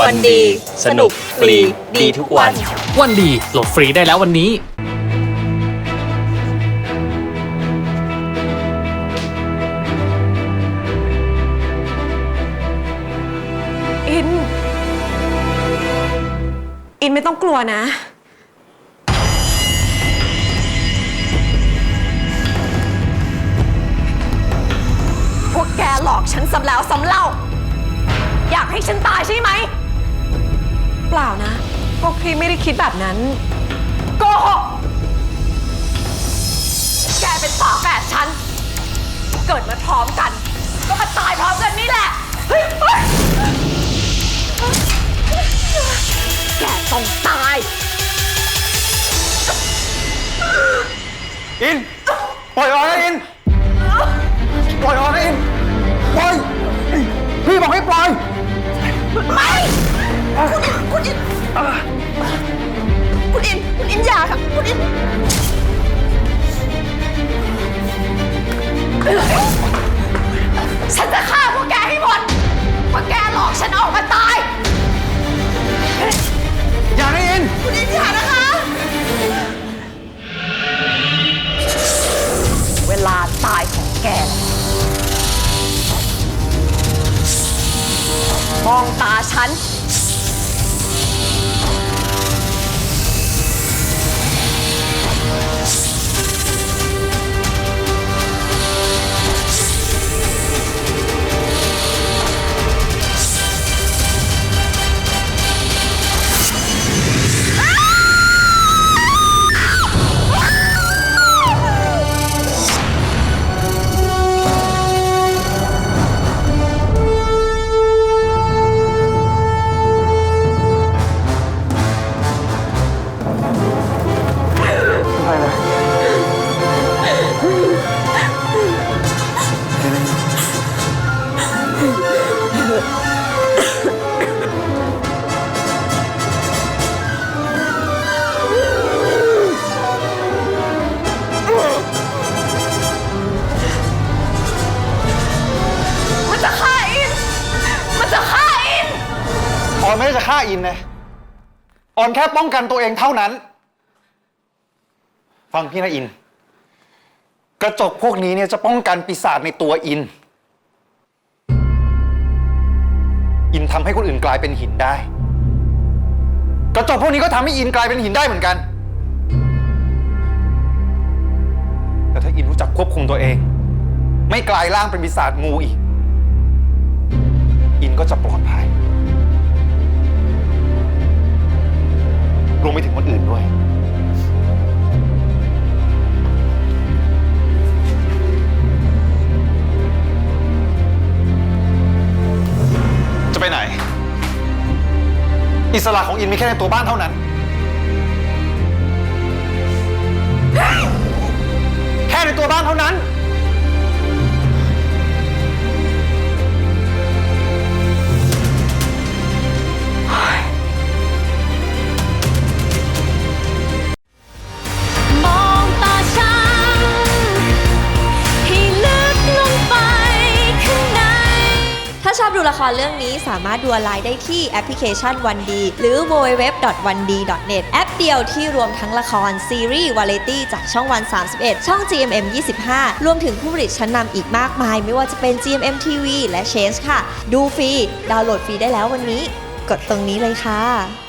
วันดี สนุกฟรีดีทุกวัน วันดีโหลดฟรีได้แล้ววันนี้อิน อินไม่ต้องกลัวนะ พวกแกหลอกฉันซ้ำแล้วซ้ำเล่า อยากให้ฉันตายใช่ไหม ปล่านะ พวกพี่ไม่ได้คิดแบบนั้นโกหกแกเป็นฝาแฝดฉัน เกิดมาพร้อมกัน ก็มาตายพร้อมกันนี่แหละ เฮ้ยเฮ้ยแกต้องตาย อิน ปล่อยออ แกมองตาฉัน ออนไม่ได้จะฆ่าอินนะออนแค่ป้องกันตัวเองเท่านั้น ฟังพี่นะอิน กระจกพวกนี้เนี่ยจะป้องกันปีศาจในตัวอิน อินทำให้คนอื่นกลายเป็นหินได้ กระจกพวกนี้ก็ทำให้อินกลายเป็นหินได้เหมือนกัน แต่ถ้าอินรู้จักควบคุมตัวเอง ไม่กลายร่างเป็นปีศาจงูอีก อินก็จะปลอดภัย ไปถึงคนอื่นด้วย จะไปไหน อิสระของอินมีแค่ในตัวบ้านเท่านั้น แค่ในตัวบ้านเท่านั้น ดูละครเรื่องนี้สามารถดูออนไลน์ได้ที่แอปพลิเคชันวันดีหรือ www.1d.net แอปเดียวที่รวมทั้งละคร ซีรีส์ วาไรตี้ จากช่องวัน 31 ช่อง GMM 25 รวมถึงผู้ผลิตชั้นนำอีกมากมาย ไม่ว่าจะเป็น GMM TV และ Change ค่ะ ดูฟรี ดาวน์โหลดฟรีได้แล้ววันนี้ กดตรงนี้เลยค่ะ